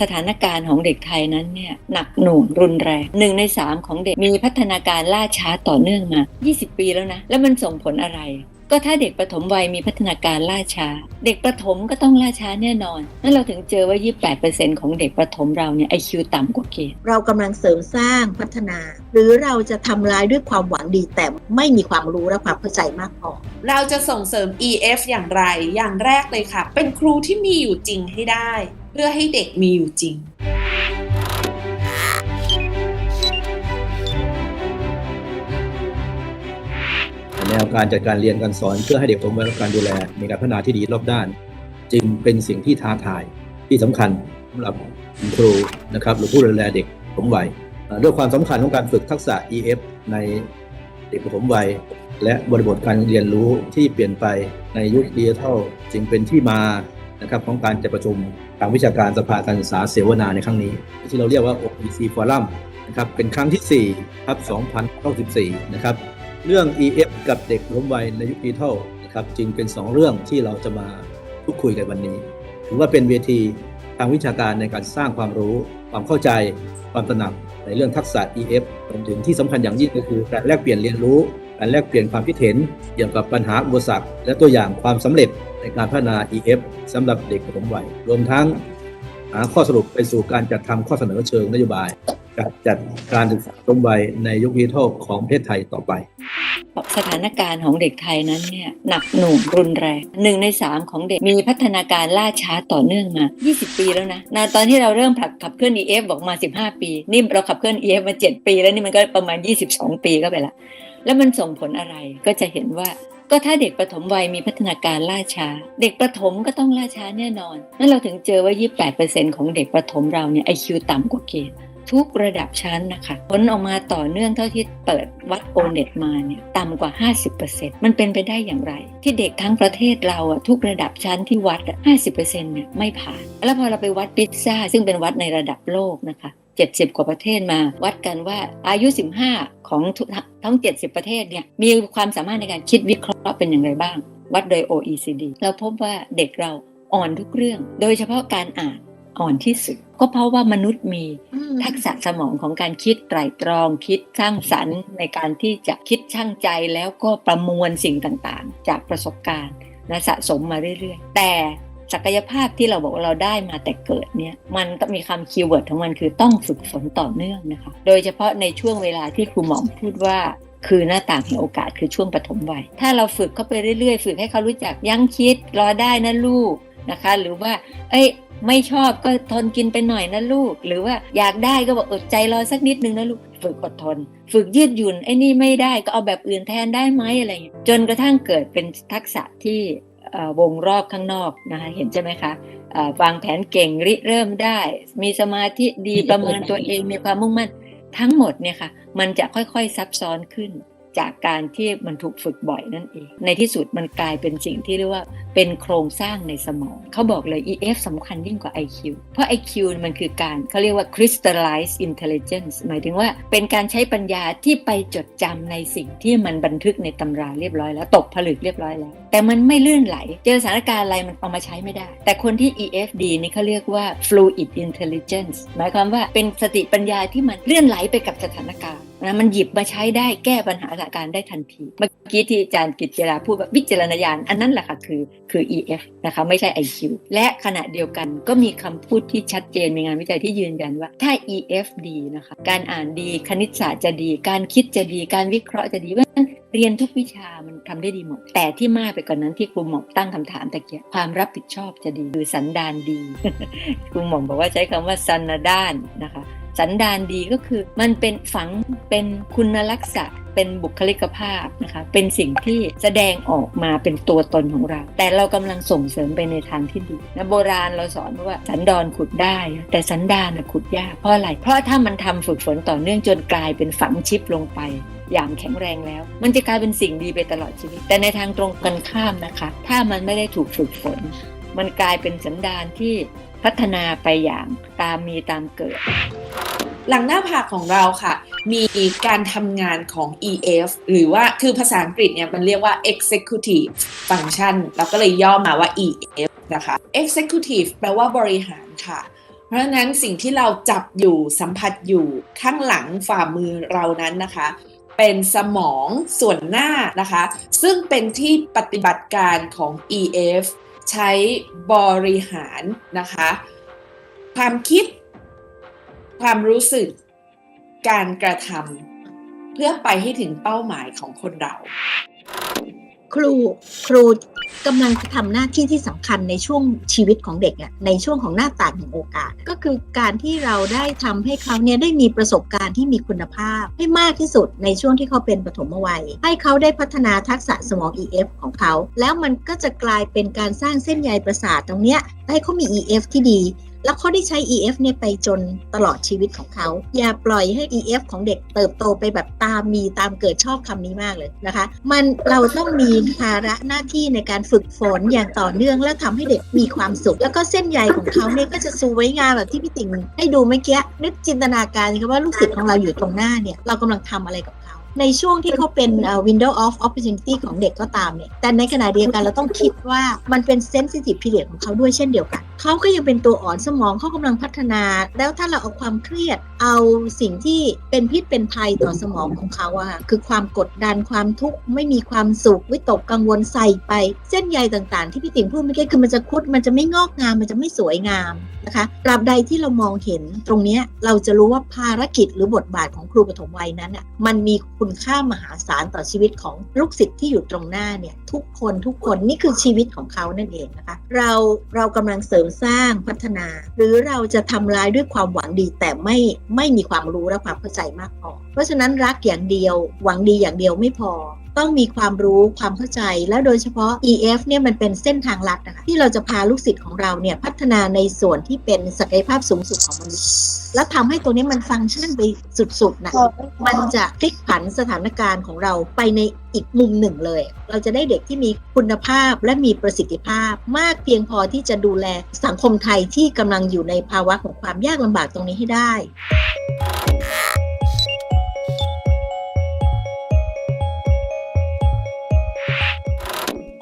สถานการณ์ของเด็กไทยนั้นเนี่ยหนักหน่วงรุนแรงหนึ่งในสามของเด็กมีพัฒนาการล่าช้าต่อเนื่องมา 20 ปีแล้วนะ แล้วมันส่งผลอะไร ก็ถ้าเด็กประถมวัยมีพัฒนาการล่าช้า เด็กประถมก็ต้องล่าช้าแน่นอนนั่นเราถึงเจอว่า 28%ของเด็กประถมเราเนี่ย IQ ต่ำกว่าเกณฑ์เรากำลังเสริมสร้างพัฒนา หรือเราจะทำร้ายด้วยความหวังดีแต่ไม่มีความรู้และความเข้าใจมากพอเราจะส่งเสริม EF อย่างไรอย่างแรกเลยค่ะ เป็นครูที่มีอยู่จริงให้ได้ เพื่อให้เด็กมีอยู่จริง แนวการจัดการเรียนการสอนเพื่อให้เด็กผมได้รับการดูแล มีการพัฒนาที่ดีรอบด้าน จึงเป็นสิ่งที่ท้าทายที่สำคัญสำหรับครูนะครับหรือผู้ดูแลเด็กผมวัยด้วยความสำคัญของการฝึกทักษะ EF ในเด็กปฐมวัยและบริบทการเรียนรู้ที่เปลี่ยนไปในยุคดิจิทัลจึงเป็นที่มา นะครับของการจัดประชุมทางวิชาการสภาการศึกษาเสวนาในครั้งนี้ ที่เราเรียกว่า OEC Forum นะครับเป็นครั้งที่4ครับ2094นะครับเรื่อง EF กับเด็กล้มวัยในยุคดิจิทัลนะครับจึงเป็น 2 เรื่องที่เราจะมาพูดคุยกันวันนี้ ถือว่าเป็นเวทีทางวิชาการในการสร้างความรู้ ความเข้าใจ ความตระหนักในเรื่องทักษะ EF รวมถึงที่สำคัญอย่างยิ่งก็คือการแลกเปลี่ยนเรียนรู้ การแลกเปลี่ยนความคิดเห็นเกี่ยวกับปัญหาอุปสรรค และตัวอย่างความสำเร็จในการพัฒนา EF สำหรับเด็กปฐมวัยรวมทั้งหาข้อสรุปไปสู่การจัดทำข้อเสนอเชิงนโยบายการจัดการศึกษาปฐมวัยในยุคดิจิทัลของประเทศไทยต่อไป สถานการณ์ของเด็กไทยนั้นเนี่ยหนักหน่วงรุนแรงหนึ่งในสามของเด็กมีพัฒนาการล่าช้าต่อเนื่องมา 20 ปีแล้วนะนะตอนที่เราเริ่มผลักขับเคลื่อน EF บอกมา 15 ปี นี่เราขับเคลื่อน EF มา 7 ปี แล้วนี่มันก็ประมาณ 22 ปีก็ไปละแล้วมันส่งผลอะไรก็จะเห็นว่าก็ถ้าเด็กประถมวัยมีพัฒนาการล่าช้า เด็กประถมก็ต้องล่าช้าแน่นอน นั่นเราถึงเจอว่า 28%ของเด็กประถมเราเนี่ย IQ ต่ำกว่าเกณฑ์ ทุกระดับชั้นนะคะผลออกมาต่อเนื่องเท่าที่เปิดวัดโอเน็ตมาเนี่ยต่ำกว่า 50%มันเป็นไปได้อย่างไร ที่เด็กทั้งประเทศเราอะทุกระดับชั้นที่วัดอะ50%เนี่ยไม่ผ่าน แล้วพอเราไปวัดพิซซ่า ซึ่งเป็นวัดในระดับโลกนะคะ70 กว่าประเทศมา วัดกันว่าอายุ 15 ของทุกทั้ง 70 ประเทศเนี่ยมีความสามารถในการคิดวิเคราะห์เป็นอย่างไรบ้าง วัดโดย OECD เราพบว่าเด็กเราอ่อนทุกเรื่อง โดยเฉพาะการอ่าน อ่อนที่สุด ก็เพราะว่ามนุษย์มีทักษะสมองของการคิดไตรตรอง คิดสร้างสรรค์ ในการที่จะคิดช่างใจแล้วก็ประมวลสิ่งต่างๆ จากประสบการณ์และสะสมมาเรื่อยๆ แต่ศักยภาพที่เราบอกว่าเราได้มาแต่เกิดเนี่ยมันต้องมีคำคีย์เวิร์ดของมันคือต้องฝึกฝนต่อเนื่องนะคะ โดยเฉพาะในช่วงเวลาที่ครูหมอมพูดว่าคือหน้าต่างแห่งโอกาสคือช่วงปฐมวัย ถ้าเราฝึกเข้าไปเรื่อยๆ ฝึกให้เขารู้จักยั้งคิดรอได้นะลูกนะคะ หรือว่า เอ้ย ไม่ชอบก็ทนกินไปหน่อยนะลูก หรือว่าอยากได้ก็บอกอดใจรอสักนิดนึงนะลูกฝึกอดทน ฝึกยืดหยุ่นไอ้นี่ไม่ได้ก็เอาแบบอื่นแทนได้ไหมอะไรอย่างเงี้ยจนกระทั่งเกิดเป็นทักษะที่วงรอบข้างนอกนะคะเห็นใช่ไหมคะวางแผนเก่งริเริ่มได้ มีสมาธิดีประเมินตัวเองมีความมุ่งมั่นทั้งหมดเนี่ยค่ะ มันจะค่อยๆซับซ้อนขึ้น จากการที่มันถูกฝึกบ่อยนั่นเอง ในที่สุดมันกลายเป็นสิ่งที่เรียกว่าเป็นโครงสร้างในสมอง เขาบอกเลย EF สำคัญยิ่งกว่า IQ เพราะ IQ มันคือการเขาเรียกว่า crystallize intelligence หมายถึงว่าเป็นการใช้ปัญญาที่ไปจดจำในสิ่งที่มันบันทึกในตำราเรียบร้อยแล้วตกผลึกเรียบร้อยแล้ว แต่มันไม่ลื่นไหล เจอสถานการณ์อะไรมันเอามาใช้ไม่ได้ แต่คนที่ EFD นี่เขาเรียกว่า fluid intelligence หมายความว่าเป็นสติปัญญาที่มันเลื่อนไหลไปกับสถานการณ์ นะมันหยิบมาใช้ได้แก้ปัญหาสถานการณ์ได้ทันทีเมื่อกี้ที่อาจารย์กิจเจราพูดว่าวิจารณญาณอันนั้นแหละค่ะคือคือ EF นะคะไม่ใช่ IQ และขณะเดียวกันก็มีคำพูดที่ชัดเจนในงานวิจัยที่ยืนยันว่าถ้า EF ดีนะคะการอ่านดีคณิตศาสตร์จะดี การคิดจะดีการวิเคราะห์จะดีว่า เรียนทุกวิชามันทำได้ดีหมด แต่ที่มากไปกว่านนั้นที่ครูหมอมตั้งคำถามตะเกียบความรับผิดชอบจะดีหรือสันดานดี ครูหมอมบอกว่าใช้คำว่าสันดานนะคะสันดานดีก็คือมันเป็นฝังเป็นคุณลักษณะเป็นบุคลิกภาพนะคะเป็นสิ่งที่แสดงออกมาเป็นตัวตนของเรา แต่เรากำลังส่งเสริมไปในทางที่ดีนะโบราณเราสอนว่าสันดอนขุดได้ แต่สันดานขุดยากเพราะอะไรเพราะถ้ามันทำฝึกฝนต่อเนื่องจนกลายเป็นฝังชิปลงไป อย่างแข็งแรงแล้ว มันจะกลายเป็นสิ่งดีไปตลอดชีวิต แต่ในทางตรงกันข้ามนะคะ ถ้ามันไม่ได้ถูกฝึกฝน มันกลายเป็นสันดานที่พัฒนาไปอย่างตามมีตามเกิด หลังหน้าผากของเราค่ะ มีการทำงานของ EF หรือว่าคือภาษาอังกฤษเนี่ยมันเรียกว่า executive function เราก็เลยย่อมาว่า EF นะคะ executive แปลว่าบริหารค่ะเพราะฉะนั้นสิ่งที่เราจับอยู่สัมผัสอยู่ข้างหลังฝ่ามือเรานั้นนะคะ เป็นสมองส่วนหน้านะคะ ซึ่งเป็นที่ปฏิบัติการของ EF ใช้บริหารนะคะ ความคิด ความรู้สึก การกระทำเพื่อไปให้ถึงเป้าหมายของคนเรา ครูครูกำลังจะทำหน้าที่ที่สำคัญในช่วงชีวิตของเด็กอะในช่วงของหน้าต่างแห่งโอกาส ก็คือการที่เราได้ทำให้เขาเนี่ยได้มีประสบการณ์ที่มีคุณภาพ ให้มากที่สุดในช่วงที่เขาเป็นปฐมวัย ให้เขาได้พัฒนาทักษะสมอง EF ของเขา แล้วมันก็จะกลายเป็นการสร้างเส้นใยประสาทตรงเนี้ยให้เขามี EF ที่ดี แล้วเขาได้ใช้ EF เนี่ยไปจนตลอดชีวิตของเขา อย่าปล่อยให้ EF ของเด็กเติบโตไปแบบตามมีตามเกิดชอบคำนี้มากเลยนะคะ มันเราต้องมีภาระหน้าที่ในการฝึกฝนอย่างต่อเนื่อง และทำให้เด็กมีความสุข แล้วก็เส้นใยของเขาเนี่ยก็จะสวยงามแบบที่พี่ติ๋งให้ดูเมื่อกี้นึกจินตนาการสิคะว่าลูกศิษย์ของเราอยู่ตรงหน้าเนี่ยเรากำลังทำอะไรกับเขา ในช่วงที่เขาเป็น window of opportunity ของเด็กก็ตามเนี่ย แต่ในขณะเดียวกันเราต้องคิดว่ามันเป็น sensitive period ของเขาด้วยเช่นเดียวกัน เขาก็ยังเป็นตัวอ่อนสมองเขากำลังพัฒนา แล้วถ้าเราเอาความเครียด เอาสิ่งที่เป็นพิษเป็นภัยต่อสมองของเขาอะค่ะคือความกดดันความทุกข์ไม่มีความสุขวิตกกังวลใส่ไป เส้นใยต่างๆ ที่พี่ติ๋งพูดเมื่อกี้คือมันจะคุดมันจะไม่งอกงามมันจะไม่สวยงามนะคะตราบใดที่เรามองเห็นตรงนี้เราจะรู้ว่าภารกิจหรือบทบาทของครูปฐมวัยนั้นอะมันมีคุณค่ามหาศาลต่อชีวิตของลูกศิษย์ที่อยู่ตรงหน้าเนี่ยทุกคนทุกคนนี่คือชีวิตของเขานั่นเองนะคะ เราเรากำลังเสริมสร้างพัฒนา หรือเราจะทำร้ายด้วยความหวังดีแต่ไม่ไม่มีความรู้และความเข้าใจมากพอเพราะฉะนั้นรักอย่างเดียว หวังดีอย่างเดียวไม่พอต้องมีความรู้ความเข้าใจ และโดยเฉพาะ EF เนี่ยมันเป็นเส้นทางลัดนะคะที่เราจะพาลูกศิษย์ของเราเนี่ยพัฒนาในส่วนที่เป็นศักยภาพสูงสุดของมนุษย์แล้วทำให้ตัวนี้มันฟังก์ชันไปสุดๆนะมันจะพลิกผันสถานการณ์ของเราไปในอีกมุมหนึ่งเลย เราจะได้เด็กที่มีคุณภาพและมีประสิทธิภาพ มากเพียงพอที่จะดูแลสังคมไทยที่กำลังอยู่ในภาวะของความยากลำบากตรงนี้ให้ได้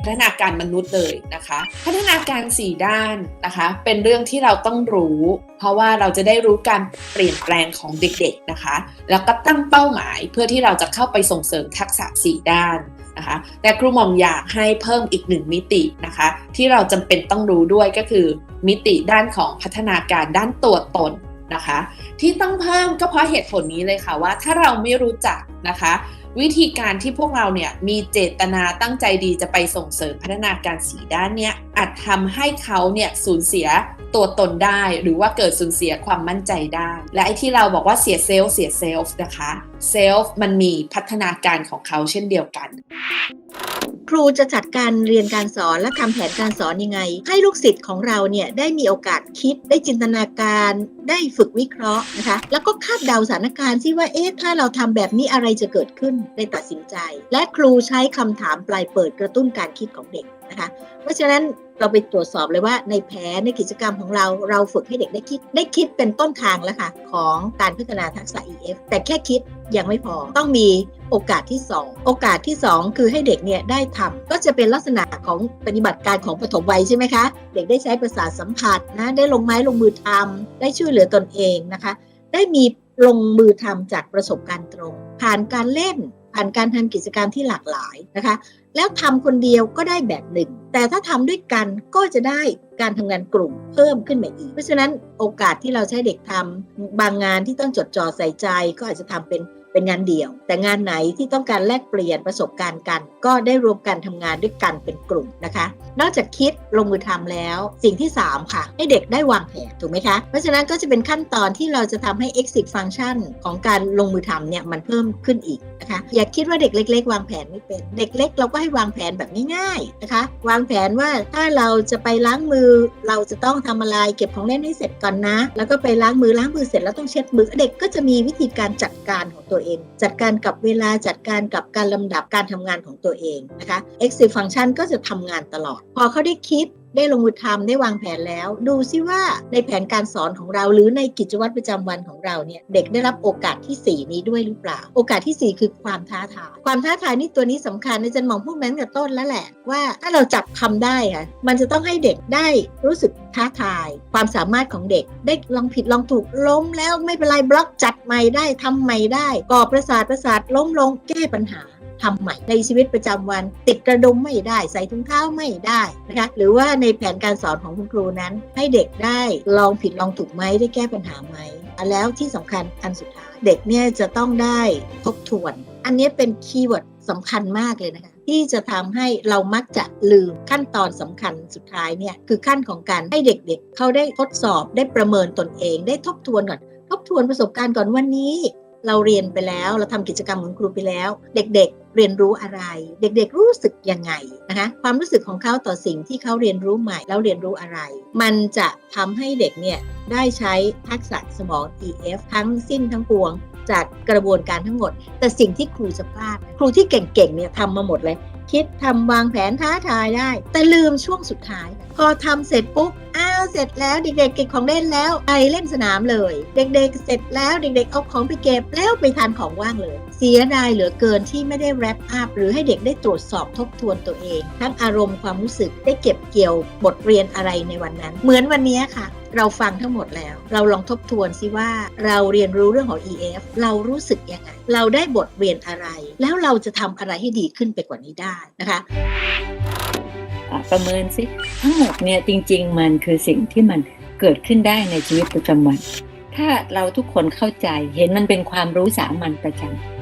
พัฒนาการมนุษย์เลยนะคะ พัฒนาการ 4 ด้านนะคะ เป็นเรื่องที่เราต้องรู้ เพราะว่าเราจะได้รู้การเปลี่ยนแปลงของเด็กๆนะคะ แล้วก็ตั้งเป้าหมายเพื่อที่เราจะเข้าไปส่งเสริมทักษะ 4 ด้านนะคะแต่ครูหม่อมอยากให้เพิ่มอีกหนึ่งมิตินะคะ ที่เราจำเป็นต้องรู้ด้วยก็คือ มิติด้านของพัฒนาการด้านตัวตนนะคะ ที่ต้องเพิ่มก็เพราะเหตุผลนี้เลยค่ะว่าถ้าเราไม่รู้จักนะคะ วิธีการที่พวกเราเนี่ยมีเจตนาตั้งใจดีจะไปส่งเสริมพัฒนาการสีด้านเนี่ยอาจทำให้เขาเนี่ยสูญเสีย ตัวตนได้ หรือว่าเกิดสูญเสียความมั่นใจได้ และไอ้ที่เราบอกว่าเสียเซลล์เสียเซลล์นะคะเซลล์มันมีพัฒนาการของเขาเช่นเดียวกัน ครูจะจัดการเรียนการสอนและทำแผนการสอนยังไง ให้ลูกศิษย์ของเราเนี่ยได้มีโอกาสคิดได้จินตนาการ ได้ฝึกวิเคราะห์นะคะ แล้วก็คาดเดาสถานการณ์ที่ว่าเอ๊ะถ้าเราทำแบบนี้อะไรจะเกิดขึ้นได้ตัดสินใจ และครูใช้คำถามปลายเปิดกระตุ้นการคิดของเด็ก นะคะ เพราะฉะนั้นเราไปตรวจสอบเลยว่าในแผนในกิจกรรมของเราเราฝึกให้เด็กได้คิดได้คิดเป็นต้นทางแล้วค่ะ ของการพัฒนาทักษะ EF แต่แค่คิดยังไม่พอต้องมีโอกาสที่ 2 โอกาสที่ 2 คือให้เด็กเนี่ยได้ทำก็จะเป็นลักษณะของปฏิบัติการของปฐมวัยใช่ไหมคะ เด็กได้ใช้ประสาทสัมผัสนะได้ลงไม้ลงมือทำได้ช่วยเหลือตนเองนะคะ ได้มีลงมือทำจากประสบการณ์ตรง ผ่านการเล่น ผ่านการทำกิจกรรมที่หลากหลายนะคะ แล้วทำคนเดียวก็ได้แบบหนึ่ง แต่ถ้าทำด้วยกันก็จะได้การทำงานกลุ่มเพิ่มขึ้นมาอีก เพราะฉะนั้นโอกาสที่เราใช้เด็กทำบางงานที่ต้องจดจ่อใส่ใจก็อาจจะทำเป็น เป็นงานเดี่ยว แต่งานไหนที่ต้องการแลกเปลี่ยนประสบการณ์กัน ก็ได้รวมกันทำงานด้วยกันเป็นกลุ่มนะคะ นอกจากคิดลงมือทำแล้วสิ่งที่ 3 ค่ะ ให้เด็กได้วางแผนถูกไหมคะ เพราะฉะนั้นก็จะเป็นขั้นตอนที่เราจะทำให้ exit function ของการลงมือทำเนี่ยมันเพิ่มขึ้นอีกนะคะ อย่าคิดว่าเด็กเล็ก ๆ วางแผนไม่เป็นเด็กเล็ก เราก็ให้วางแผนแบบง่ายๆนะคะ วางแผนว่าถ้าเราจะไปล้างมือ เราจะต้องทำอะไรเก็บของเล่นให้เสร็จก่อนนะ แล้วก็ไปล้างมือล้างมือเสร็จแล้วต้องเช็ดมือเด็กก็จะมีวิธีการจัดการของตัวเอง จัดการกับเวลาจัดการกับการลำดับการทำงานของตัวเองนะคะ exit function ก็จะทำงานตลอด พอเขาได้คิด ได้ลงมือทำได้วางแผนแล้ว ดูซิว่าในแผนการสอนของเราหรือในกิจวัตรประจำวันของเราเนี่ยเด็กได้รับโอกาสที่ 4 นี้ด้วยหรือเปล่า โอกาสทีสี่4 คือความท้าทายความท้าทายนี่ตัวนี้สำคัญอาจารย์หมองพูดมาตั้งแต่ต้นแล้วแหละว่าถ้าเราจับทำได้ค่ะมันจะต้องให้เด็กได้รู้สึกท้าทาย ความสามารถของเด็กได้ลองผิดลองถูกล้มแล้วไม่เป็นไรบล็อกจัดใหม่ได้ทำใหม่ได้ก่อประสาทประสาทล้มลงแก้ปัญหา ทำใหม่ในชีวิตประจำวัน ติดกระดุมไม่ได้ ใส่ถุงเท้าไม่ได้นะคะหรือว่าในแผนการสอนของคุณครูนั้น ให้เด็กได้ลองผิดลองถูกไหมได้แก้ปัญหาไหมอะแล้วที่สำคัญอันสุดท้ายเด็กเนี่ยจะต้องได้ทบทวน อันนี้เป็นคีย์เวิร์ดสำคัญมากเลยนะคะที่จะทำให้เรามักจะลืมขั้นตอนสำคัญสุดท้ายเนี่ยคือขั้นของการให้เด็กๆเขาได้ทดสอบได้ประเมินตนเอง ได้ทบทวนก่อน ทบทวนประสบการณ์ก่อนวันนี้ เราเรียนไปแล้ว เราทำกิจกรรมของครูไปแล้ว เด็ก ๆ เรียนรู้อะไร เด็กๆรู้สึกยังไงนะคะความรู้สึกของเขาต่อสิ่งที่เขาเรียนรู้ใหม่แล้วเรียนรู้อะไร มันจะทำให้เด็กเนี่ยได้ใช้ทักษะสมอง EF ทั้งสิ้นทั้งปวง จากกระบวนการทั้งหมด แต่สิ่งที่ครูจะพลาด ครูที่เก่งๆเนี่ยทำมาหมดเลย คิดทำวางแผนท้าทายได้ แต่ลืมช่วงสุดท้าย พอทำเสร็จปุ๊บอ้าวเสร็จแล้วเด็กๆเก็บของเล่นแล้วไปเล่นสนามเลย เด็กๆ เสร็จแล้วเด็กๆเอาของไปเก็บแล้วไปทานของว่างเลย เสียดายเหลือเกินที่ไม่ได้แรปอัพหรือให้เด็กได้ตรวจสอบทบทวนตัวเอง ทั้งอารมณ์ความรู้สึกได้เก็บเกี่ยวบทเรียนอะไรในวันนั้น เหมือนวันนี้ค่ะ เราฟังทั้งหมดแล้ว เราลองทบทวนซิว่าเราเรียนรู้เรื่องของ EF เรารู้สึกยังไง เราได้บทเรียนอะไร แล้วเราจะทำอะไรให้ดีขึ้นไปกว่านี้ได้นะคะประเมินสิทั้งหมดเนี่ยจริง ๆ มันคือสิ่งที่มันเกิดขึ้นได้ในชีวิตประจำวัน ถ้าเราทุกคนเข้าใจเห็นมันเป็นความรู้สามัญประจำ